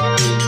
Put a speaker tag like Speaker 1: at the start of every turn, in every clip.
Speaker 1: Thank you.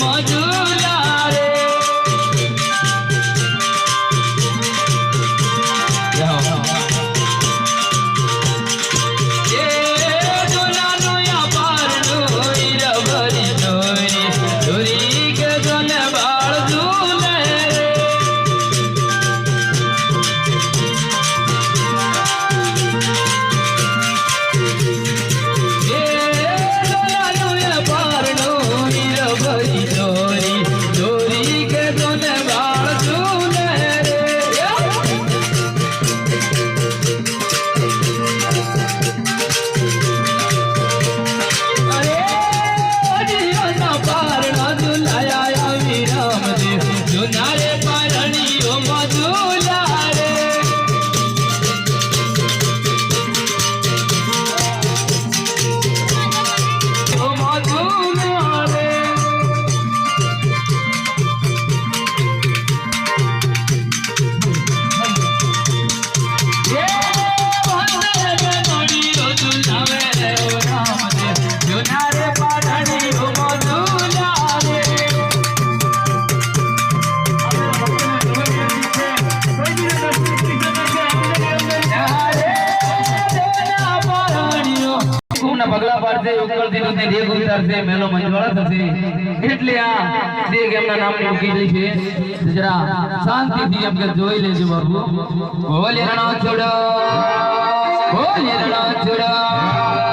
Speaker 1: সমাজ પાડશે ઉકળતી દૂધની દેગ ઉતારશે, મેલો મંજવાળા થશે. એટલે આ દેગ એમના નામની મૂકી છે. જરા શાંતિથી એમ જોઈ લેજો બાબુ બોલે રણો છોડો બોલે રણો છોડો.